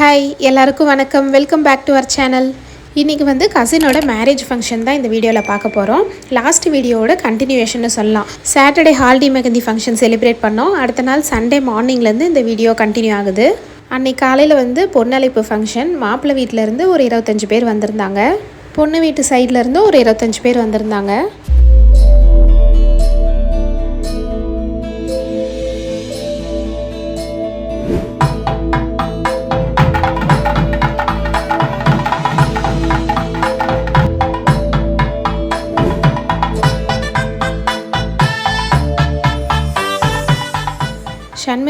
Hi எல்லாருக்கும் வணக்கம். Welcome back to our channel இன்றைக்கி வந்து கசினோட மேரேஜ் ஃபங்க்ஷன் தான் இந்த வீடியோவில் பார்க்க போகிறோம் லாஸ்ட் வீடியோவோட கண்டினியூவேஷன்னு சொல்லலாம். Saturday haldi mehndi function celebrate பண்ணோம். அடுத்த நாள் சண்டே மார்னிங்லேருந்து இந்த வீடியோ கண்டினியூ ஆகுது. அன்னைக்கு காலையில் வந்து பொன்னழைப்பு ஃபங்க்ஷன் மாப்பிள்ளை வீட்டிலேருந்து ஒரு இருபத்தஞ்சு பேர் வந்திருந்தாங்க. பொண்ணு வீட்டு சைட்லேருந்து ஒரு இருபத்தஞ்சு பேர் வந்திருந்தாங்க.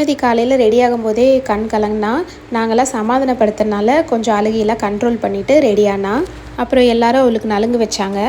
சண்மதி காலையில் ரெடி ஆகும்போதே கண் கலங்கினா நாங்களாம் சமாதானப்படுத்துறதுனால கொஞ்சம் அழுகையெல்லாம் கண்ட்ரோல் பண்ணிவிட்டு ரெடியானா அப்புறம் எல்லாரும் அவளுக்கு நலுங்கு வச்சாங்க.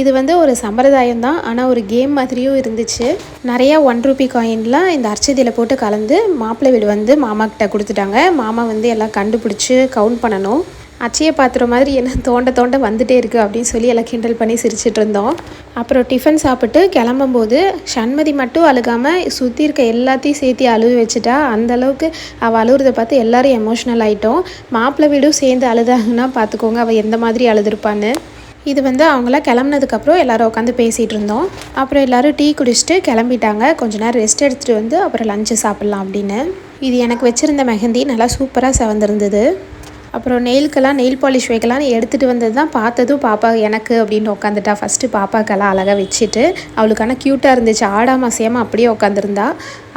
இது வந்து ஒரு சம்பிரதாயம் தான். ஆனால் ஒரு கேம் மாதிரியும் இருந்துச்சு. நிறையா ஒன் ரூபி காயின்லாம் இந்த அர்ச்சதியில் போட்டு கலந்து மாப்பிள்ளை வீடு வந்து மாமா கிட்ட கொடுத்துட்டாங்க. மாமா வந்து எல்லாம் கண்டுபிடிச்சி கவுண்ட் பண்ணணும். அச்சைய பாத்திரம் மாதிரி என்ன தோண்ட தோண்ட வந்துட்டே இருக்குது அப்படின்னு சொல்லி எல்லாம் கிண்டல் பண்ணி சிரிச்சிட்டு இருந்தோம். அப்புறம் டிஃபன் சாப்பிட்டு கிளம்பும்போது சண்மதி மட்டும் அழுகாமல் சுற்றி இருக்க எல்லாத்தையும் சேர்த்து அழுவி வச்சுட்டா. அந்த அளவுக்கு அவள் அழுகுறத பார்த்து எல்லாரும் எமோஷ்னல் ஆகிட்டோம் மாப்பிள்ளை வீடும் சேர்ந்து அழுதாங்கன்னா பார்த்துக்கோங்க அவள் எந்த மாதிரி அழுதுருப்பான்னு. இது வந்து அவங்களாம் கிளம்புனதுக்கப்புறம் எல்லோரும் உட்காந்து பேசிகிட்டு இருந்தோம். அப்புறம் எல்லோரும் டீ குடிச்சிட்டு கிளம்பிட்டாங்க. கொஞ்ச நேரம் ரெஸ்ட் எடுத்துகிட்டு வந்து அப்புறம் லஞ்சு சாப்பிட்லாம் அப்படின்னு. இது எனக்கு வச்சுருந்த மெஹந்தி நல்லா சூப்பராக செவந்திருந்தது. அப்புறம் நெயிலுக்கெல்லாம் நெயில் பாலிஷ் வைக்கலாம்னு எடுத்துகிட்டு வந்தது தான் பார்த்ததும் பாப்பா எனக்கு அப்படின்னு உட்காந்துட்டா ஃபஸ்ட்டு பாப்பாக்கெல்லாம் அழகாக வச்சுட்டு அவளுக்கான க்யூட்டாக இருந்துச்சு. ஆடாம அசையாமல் அப்படியே உட்காந்துருந்தா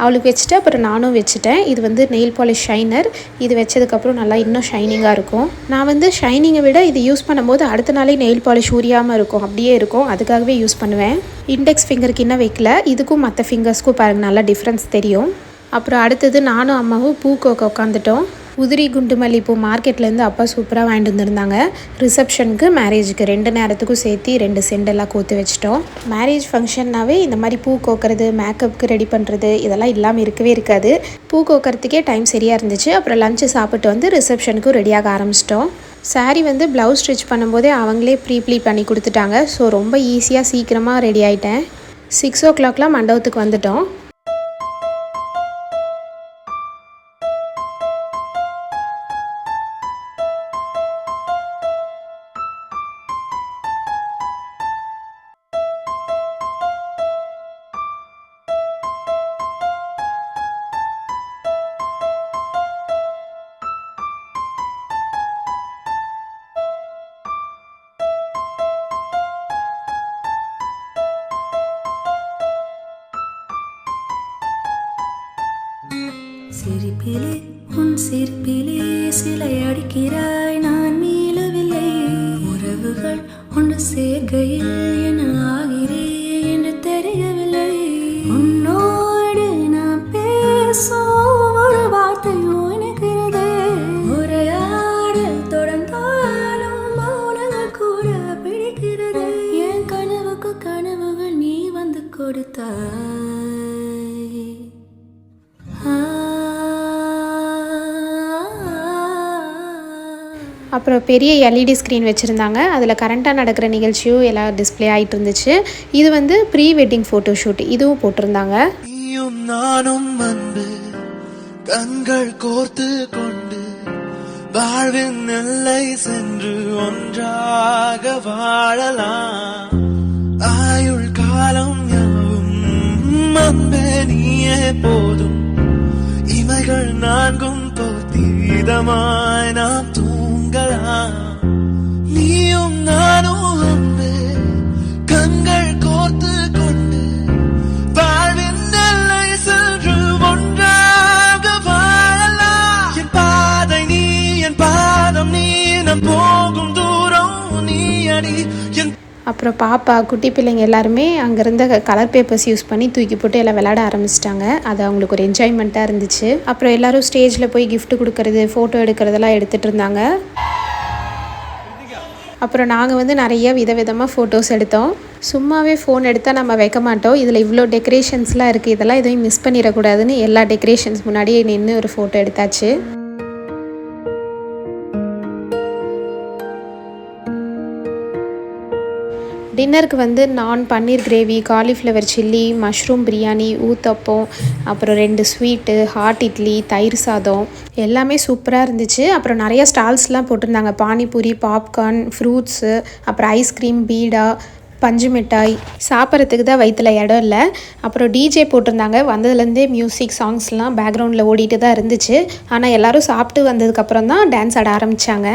அவளுக்கு வச்சுட்டு அப்புறம் நானும் வச்சுட்டேன். இது வந்து நெயில் பாலிஷ் ஷைனர் இது வச்சதுக்கப்புறம் நல்லா இன்னும் ஷைனிங்காக இருக்கும். நான் வந்து ஷைனிங்கை விட இது யூஸ் பண்ணும்போது அடுத்த நாளே நெயில் பாலிஷ் உரியாமல் இருக்கும். அப்படியே இருக்கும். அதுக்காகவே யூஸ் பண்ணுவேன். இண்டெக்ஸ் ஃபிங்கருக்கு இன்னும் வைக்கல. இதுக்கும் மற்ற ஃபிங்கர்ஸ்க்கும் பாருங்கள் நல்லா டிஃப்ரென்ஸ் தெரியும். அப்புறம் அடுத்தது நானும் அம்மாவும் பூக்கோக்க உட்காந்துட்டோம் உதிரி குண்டு மல்லிப்பூ மார்க்கெட்லேருந்து அப்பா சூப்பராக வாங்கிட்டு வந்திருந்தாங்க. ரிசப்ஷனுக்கு மேரேஜுக்கு ரெண்டு நேரத்துக்கும் சேர்த்து ரெண்டு செண்டெல்லாம் கோத்து வச்சிட்டோம். மேரேஜ் ஃபங்க்ஷன்னாவே இந்த மாதிரி பூ கோக்கிறது மேக்கப்புக்கு ரெடி பண்ணுறது இதெல்லாம் இல்லாமல் இருக்கவே இருக்காது. பூ கோக்கிறதுக்கே டைம் சரியாக இருந்துச்சு. அப்புறம் லஞ்சு சாப்பிட்டு வந்து ரிசப்ஷனுக்கும் ரெடியாக ஆரம்பிச்சிட்டோம். சாரீ வந்து ப்ளவுஸ் ஸ்டிச் பண்ணும்போதே அவங்களே ப்ரீ ப்ளீட் பண்ணி கொடுத்துட்டாங்க. ஸோ ரொம்ப ஈஸியாக சீக்கிரமாக ரெடி ஆகிட்டேன் சிக்ஸ் ஓ கிளாக்லாம் மண்டபத்துக்கு வந்துட்டோம். சேர்க்கையில் என்ன ஆகிறே என்று தெரியவில்லை. உன்னோடு நான் பேசும் ஒரு வார்த்தையோ இணைக்கிறது உரையாடல் தொடர்ந்தாலும் மௌனங்கள் கூட பிடிக்கிறது. என் கனவுக்கு கனவுகள் நீ வந்து கொடுத்தாய். அப்புறம் பெரிய எல்இடி ஸ்க்ரீன் வச்சுருந்தாங்க. அதில் கரண்ட்டாக நடக்கிற நிகழ்ச்சியும் எல்லாம் டிஸ்ப்ளே ஆகிட்டு இருந்துச்சு. இது வந்து ப்ரீ வெட்டிங் ஃபோட்டோ ஷூட் இதுவும் போட்டிருந்தாங்க. நீயும் நானும் அன்பு கண்கள் கோர்த்து கொண்டு வாழ்வின் நெல்லை சென்று ஒன்றாக வாழலாம். ஆயுள் காலம் யாவும் அன்பே நீயே போதும். இமைகள் நான்கும் போத்தி இதமாய் நாம் நீயும் நானும் கண்கள் கோர்த்து கொண்டு வாழ்வின் சென்று ஒன்றாக வாழலாம். என் பாதை நீ என் பாதம் நீ நம் போகும் தூரம் நீ அடி. என் அப்புறம் பாப்பா குட்டி பிள்ளைங்க எல்லாருமே அங்கேருந்த கலர் பேப்பர்ஸ் யூஸ் பண்ணி தூக்கி போட்டு எல்லாம் விளாட ஆரம்பிச்சிட்டாங்க. அது அவங்களுக்கு ஒரு என்ஜாய்மெண்ட்டாக இருந்துச்சு. அப்புறம் எல்லாரும் ஸ்டேஜில் போய் கிஃப்ட் கொடுக்கறது ஃபோட்டோ எடுக்கிறதெல்லாம் எடுத்துகிட்டு இருந்தாங்க. அப்புறம் நாங்கள் வந்து நிறைய விதவிதமாக ஃபோட்டோஸ் எடுத்தோம். சும்மாவே ஃபோன் எடுத்தால் நம்ம வைக்க மாட்டோம். இதில் இவ்வளோ டெக்கரேஷன்ஸ்லாம் இருக்குது இதெல்லாம் எதுவும் மிஸ் பண்ணிடக்கூடாதுன்னு எல்லா டெக்கரேஷன்ஸ் முன்னாடியே நின்று ஒரு ஃபோட்டோ எடுத்தாச்சு. டின்னருக்கு வந்து நான் paneer gravy cauliflower chilli mushroom biryani uttapam அப்புறம் ரெண்டு ஸ்வீட்டு ஹாட் இட்லி தயிர் சாதம். எல்லாமே சூப்பராக இருந்துச்சு. அப்புறம் நிறைய ஸ்டால்ஸ்லாம் போட்டிருந்தாங்க. பானிபூரி பாப்கார்ன் ஃப்ரூட்ஸு அப்புறம் ஐஸ்கிரீம் பீடா பஞ்சு மிட்டாய். சாப்பிட்றதுக்கு தான் வயிற்றுல இடம் இல்லை. அப்புறம் டிஜே போட்டிருந்தாங்க. வந்ததுலேருந்தே மியூசிக் சாங்ஸ்லாம் பேக்ரவுண்டில் ஓடிட்டு தான் இருந்துச்சு. ஆனால் எல்லோரும் சாப்பிட்டு வந்ததுக்கப்புறம் தான் டான்ஸ் ஆட ஆரம்பித்தாங்க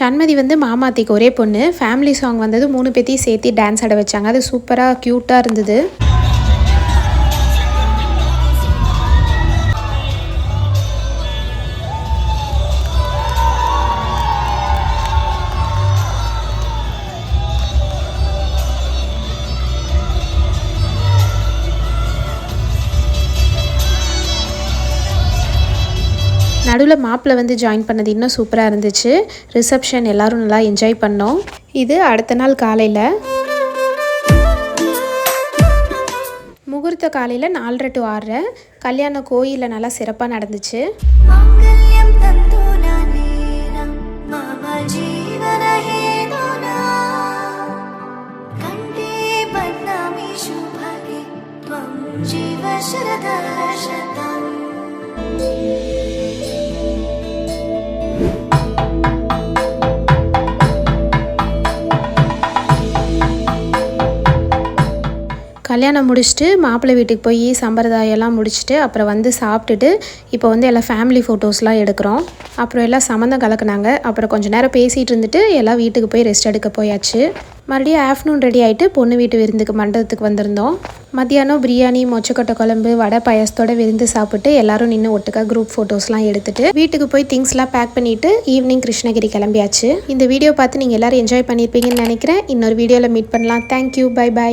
சண்மதி வந்து மாமாத்திக்கு ஒரே பொண்ணு. ஃபேமிலி சாங் வந்தது மூணு பேர்த்தையும் சேர்த்து டான்ஸ் ஆட வச்சாங்க. அது சூப்பராக க்யூட்டாக இருந்தது. நடுவில் மாப்பில் வந்து ஜாயின் பண்ணது இன்னும் சூப்பராக இருந்துச்சு. ரிசப்ஷன் எல்லாரும் நல்லா என்ஜாய் பண்ணோம். இது அடுத்த நாள் காலையில். முகூர்த்த காலையில் நாலரை டு ஆறரை. கல்யாணம் கோயிலில் நல்லா சிறப்பாக நடந்துச்சு. கல்யாணம் முடிச்சுட்டு மாப்பிள்ளை வீட்டுக்கு போய் சம்பிரதாயம்லாம் முடிச்சுட்டு அப்புறம் வந்து சாப்பிட்டுட்டு இப்போ வந்து எல்லாம் ஃபேமிலி ஃபோட்டோஸ்லாம் எடுக்கிறோம். அப்புறம் எல்லாம் சம்மந்தம் கலக்குனாங்க. அப்புறம் கொஞ்சம் நேரம் பேசிகிட்டு இருந்துட்டு எல்லாம் வீட்டுக்கு போய் ரெஸ்ட் எடுக்க போயாச்சு. மறுபடியும் ஆஃப்டர்நூன் ரெடி ஆகிட்டு பொண்ணு வீட்டு விருந்துக்கு மண்டபத்துக்கு வந்திருந்தோம். மத்தியானம் பிரியாணி மொச்சக்கொட்டை குழம்பு வடை பாயசத்தோட விருந்து சாப்பிட்டு எல்லாரும் நின்று ஒட்டுக்கா குரூப் ஃபோட்டோஸ்லாம் எடுத்துட்டு வீட்டுக்கு போய் திங்ஸ்லாம் பேக் பண்ணிவிட்டு ஈவினிங் கிருஷ்ணகிரி கிளம்பியாச்சு. இந்த வீடியோ பார்த்து நீங்கள் எல்லாரும் என்ஜாய் பண்ணியிருப்பீங்கன்னு நினைக்கிறேன். இன்னொரு வீடியோவில் மீட் பண்ணலாம். Thank you bye by